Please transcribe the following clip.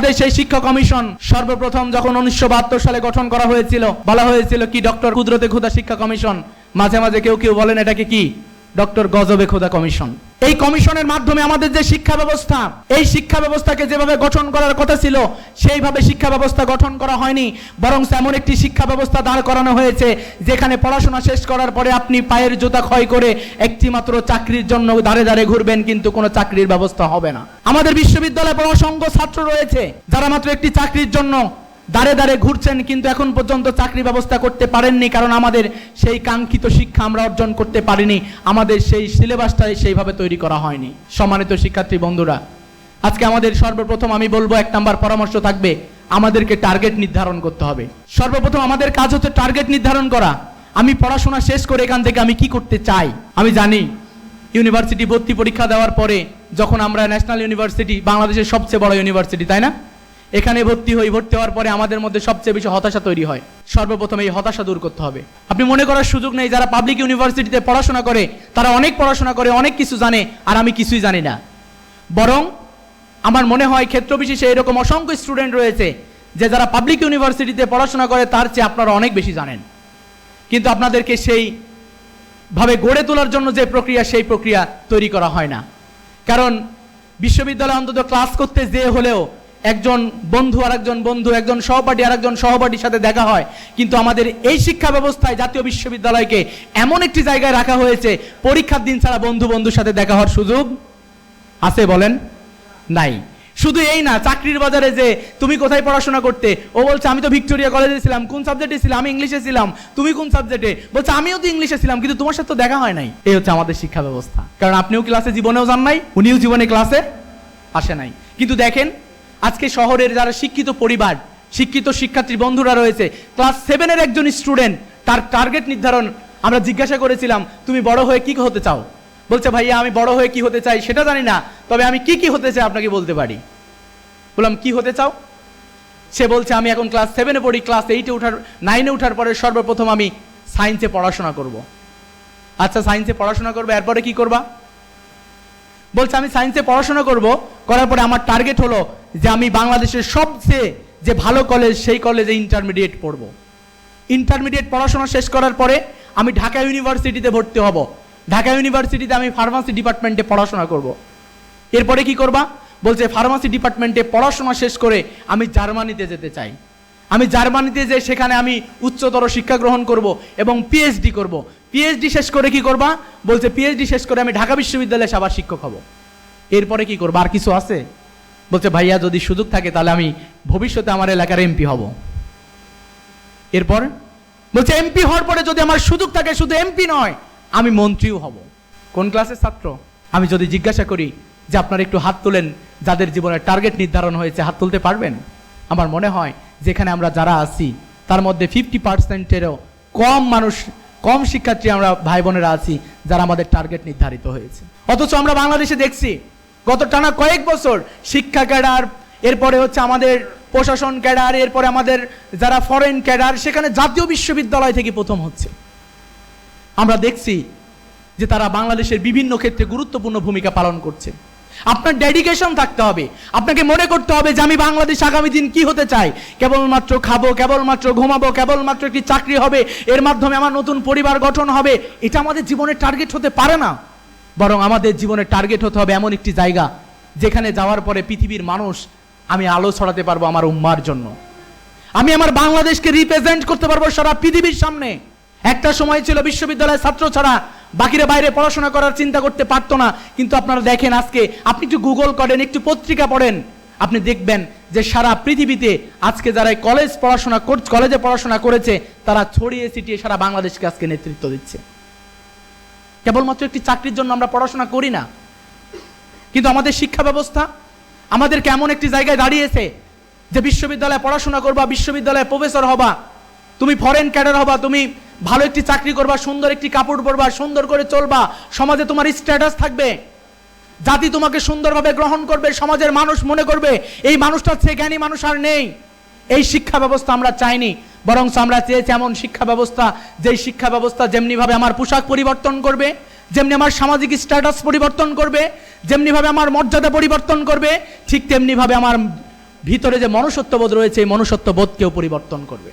আমাদের সেই শিক্ষা কমিশন সর্বপ্রথম যখন উনিশশো বাহাত্তর সালে গঠন করা হয়েছিল, বলা হয়েছিল কি, ডক্টর কুদরতে খুদা শিক্ষা কমিশন? মাঝে মাঝে কেউ কেউ বলেন এটাকে কি? ডক্টর গজবে খুদা কমিশন। এই কমিশনের মাধ্যমে আমাদের যে শিক্ষা ব্যবস্থা, এই শিক্ষা ব্যবস্থাকে যেভাবে গঠন করার কথা ছিল, সেইভাবে শিক্ষা ব্যবস্থা গঠন করা হয়নি। বরং এমন একটি শিক্ষা ব্যবস্থা দাঁড় করানো হয়েছে, যেখানে পড়াশোনা শেষ করার পরে আপনি পায়ের জুতা ক্ষয় করে একটি মাত্র চাকরির জন্য দাঁড়ে দাঁড়ে ঘুরবেন, কিন্তু কোনো চাকরির ব্যবস্থা হবে না। আমাদের বিশ্ববিদ্যালয়ে পড়া অসংখ্য ছাত্র রয়েছে, যারা মাত্র একটি চাকরির জন্য দাঁড়ে দাঁড়ে ঘুরছেন, কিন্তু এখন পর্যন্ত চাকরি ব্যবস্থা করতে পারেননি, কারণ আমাদের সেই কাঙ্ক্ষিত শিক্ষা আমরা অর্জন করতে পারিনি। আমাদের সেই সিলেবাসটাই সেইভাবে তৈরি করা হয়নি। সম্মানিত শিক্ষার্থী বন্ধুরা, আজকে আমাদের সর্বপ্রথম আমি বলব, এক নাম্বার পরামর্শ থাকবে, আমাদেরকে টার্গেট নির্ধারণ করতে হবে। সর্বপ্রথম আমাদের কাজ হচ্ছে টার্গেট নির্ধারণ করা। আমি পড়াশোনা শেষ করে এখান থেকে আমি কি করতে চাই? আমি জানি, ইউনিভার্সিটি ভর্তি পরীক্ষা দেওয়ার পরে যখন আমরা ন্যাশনাল ইউনিভার্সিটি, বাংলাদেশের সবচেয়ে বড় ইউনিভার্সিটি, তাই না? এখানে ভর্তি হই, ভর্তি হওয়ার পরে আমাদের মধ্যে সবচেয়ে বেশি হতাশা তৈরি হয়। সর্বপ্রথম এই হতাশা দূর করতে হবে। আপনি মনে করার সুযোগ নেই, যারা পাবলিক ইউনিভার্সিটিতে পড়াশোনা করে, তারা অনেক পড়াশোনা করে, অনেক কিছু জানে, আর আমি কিছুই জানি না। বরং, আমার মনে হয় ক্ষেত্র বিশেষে এরকম অসংখ্য স্টুডেন্ট রয়েছে, যে যারা পাবলিক ইউনিভার্সিটিতে পড়াশোনা করে, তার চেয়ে আপনারা অনেক বেশি জানেন। কিন্তু আপনাদেরকে সেই ভাবে গড়ে তোলার জন্য যে প্রক্রিয়া, সেই প্রক্রিয়া তৈরি করা হয় না। কারণ, বিশ্ববিদ্যালয়ে অন্তত ক্লাস করতে যেয়ে হলেও একজন বন্ধু আর একজন বন্ধু, একজন সহপাঠী আর একজন সহপাঠীর সাথে দেখা হয়। কিন্তু আমাদের এই শিক্ষা ব্যবস্থায় জাতীয় বিশ্ববিদ্যালয়কে এমন একটি জায়গায় রাখা হয়েছে, পরীক্ষার দিন ছাড়া বন্ধু বন্ধুর সাথে দেখা হওয়ার সুযোগ আছে বলেন? নাই। শুধু এই না, চাকরির বাজারে যে তুমি কোথায় পড়াশোনা করতে, ও বলছে, আমি তো ভিক্টোরিয়া কলেজে ছিলাম, কোন সাবজেক্টে ছিলাম? আমি ইংলিশে ছিলাম। তুমি কোন সাবজেক্টে? বলছে, আমিও তো ইংলিশে ছিলাম, কিন্তু তোমার সাথে তো দেখা হয় নাই। এই হচ্ছে আমাদের শিক্ষা ব্যবস্থা। কারণ আপনিও ক্লাসে জীবনেও যান নাই, উনিও জীবনে ক্লাসে আসে নাই। কিন্তু দেখেন আজকে শহরের যারা শিক্ষিত পরিবার, শিক্ষিত শিক্ষার্থী বন্ধুরা রয়েছে, ক্লাস সেভেনের একজন স্টুডেন্ট তার টার্গেট নির্ধারণ আমরা জিজ্ঞাসা করেছিলাম, তুমি বড় হয়ে কি হতে চাও? বলছে, ভাইয়া, আমি বড় হয়ে কি হতে চাই সেটা জানি না, তবে আমি কি কি হতে চাই আপনাকে বলতে পারি। বললাম, কি হতে চাও? সে বলছে, আমি এখন ক্লাস সেভেনে পড়ি ক্লাস এইটে ওঠার নাইনে ওঠার পরে সর্বপ্রথম আমি সায়েন্সে পড়াশোনা করব। আচ্ছা সায়েন্সে পড়াশোনা করব, এরপরে কি করবা? বলছে, আমি সায়েন্সে পড়াশোনা করব, করার পরে আমার টার্গেট হলো যে আমি বাংলাদেশের সবচেয়ে যে ভালো কলেজ সেই কলেজে ইন্টারমিডিয়েট পড়ব। ইন্টারমিডিয়েট পড়াশোনা শেষ করার পরে আমি ঢাকা ইউনিভার্সিটিতে ভর্তি হব। ঢাকা ইউনিভার্সিটিতে আমি ফার্মাসি ডিপার্টমেন্টে পড়াশোনা করব। এরপরে কি করবা? বলছে ফার্মাসি ডিপার্টমেন্টে পড়াশোনা শেষ করে আমি জার্মানিতে যেতে চাই। আমি জার্মানিতে যে সেখানে আমি উচ্চতর শিক্ষা গ্রহণ করব এবং পিএইচডি করব। পিএইচডি শেষ করে কি করবা? বলছে পিএইচডি শেষ করে আমি ঢাকা বিশ্ববিদ্যালয়ে সবার শিক্ষক হব। এরপরে কি করবা? আর কিছু আছে? বলছে, ভাইয়া, যদি সুযোগ থাকে, তাহলে আমি ভবিষ্যতে আমার এলাকার এমপি হব। এরপর বলছে, এমপি হওয়ার পরে যদি আমার সুযোগ থাকে, শুধু এমপি নয়, আমি মন্ত্রীও হব। কোন ক্লাসের ছাত্র? আমি যদি জিজ্ঞাসা করি যে, আপনারা একটু হাত তোলেন, যাদের জীবনের টার্গেট নির্ধারণ হয়েছে, হাত তুলতে পারবেন? আমার মনে হয় যেখানে আমরা যারা আছি, তার মধ্যে ফিফটি পার্সেন্টেরও কম মানুষ, কম শিক্ষার্থী আমরা ভাই বোনেরা আছি, যারা আমাদের টার্গেট নির্ধারিত হয়েছে। অথচ আমরা বাংলাদেশে দেখছি গত টানা কয়েক বছর শিক্ষা ক্যাডার, এরপরে হচ্ছে আমাদের প্রশাসন ক্যাডার, এরপরে আমাদের যারা ফরেন ক্যাডার, সেখানে জাতীয় বিশ্ববিদ্যালয় থেকে প্রথম হচ্ছে। আমরা দেখছি যে তারা বাংলাদেশের বিভিন্ন ক্ষেত্রে গুরুত্বপূর্ণ ভূমিকা পালন করছে। আপনার ডেডিকেশন থাকতে হবে। আপনাকে মনে করতে হবে যে আমি বাংলাদেশ আগামী দিন কি হতে চাই? কেবলমাত্র খাব, কেবলমাত্র ঘুমাবো, কেবলমাত্র একটি চাকরি হবে, এর মাধ্যমে আমার নতুন পরিবার গঠন হবে, এটা আমাদের জীবনের টার্গেট হতে পারে না। বরং আমাদের জীবনের টার্গেট হতে হবে এমন একটি জায়গা, যেখানে যাওয়ার পরে পৃথিবীর মানুষ আমি আলো ছড়াতে পারব আমার উম্মার জন্য। আমি আমার বাংলাদেশকে রিপ্রেজেন্ট করতে পারব সারা পৃথিবীর সামনে। একটা সময় ছিল বিশ্ববিদ্যালয়ের ছাত্র ছাড়া, বাকিরা বাইরে পড়াশোনা করার চিন্তা করতে পারতো না। কিন্তু আপনারা দেখেন আজকে, আপনি একটু গুগল করেন, একটু পত্রিকা পড়েন, আপনি দেখবেন যে সারা পৃথিবীতে আজকে যারা কলেজ পড়াশোনা কলেজে পড়াশোনা করেছে, তারা ছড়িয়ে ছিটিয়ে সারা বাংলাদেশকে আজকে নেতৃত্ব দিচ্ছে। কেবলমাত্র একটি চাকরির জন্য আমরা পড়াশোনা করি না। কিন্তু আমাদের শিক্ষা ব্যবস্থা আমাদের কেমন একটি জায়গায় দাঁড়িয়েছে যে বিশ্ববিদ্যালয়ে পড়াশোনা করবা, বিশ্ববিদ্যালয়ে প্রফেসর হবা, তুমি ফরেন ক্যাডার হবা, তুমি ভালো একটি চাকরি করবা, সুন্দর একটি কাপড় পরবা, সুন্দর করে চলবা, সমাজে তোমার স্ট্যাটাস থাকবে, জাতি তোমাকে সুন্দরভাবে গ্রহণ করবে, সমাজের মানুষ মনে করবে, এই মানুষটার চেয়ে জ্ঞানী মানুষ আর নেই। এই শিক্ষা ব্যবস্থা আমরা চাইনি। বরং আমরা চেয়েছি এমন শিক্ষা ব্যবস্থা, যেই শিক্ষা ব্যবস্থা যেমনিভাবে আমার পোশাক পরিবর্তন করবে, যেমনি আমার সামাজিক স্ট্যাটাস পরিবর্তন করবে, যেমনিভাবে আমার মর্যাদা পরিবর্তন করবে, ঠিক তেমনিভাবে আমার ভিতরে যে মনুষ্যত্ববোধ রয়েছে, এই মনুষ্যত্ববোধকেও পরিবর্তন করবে।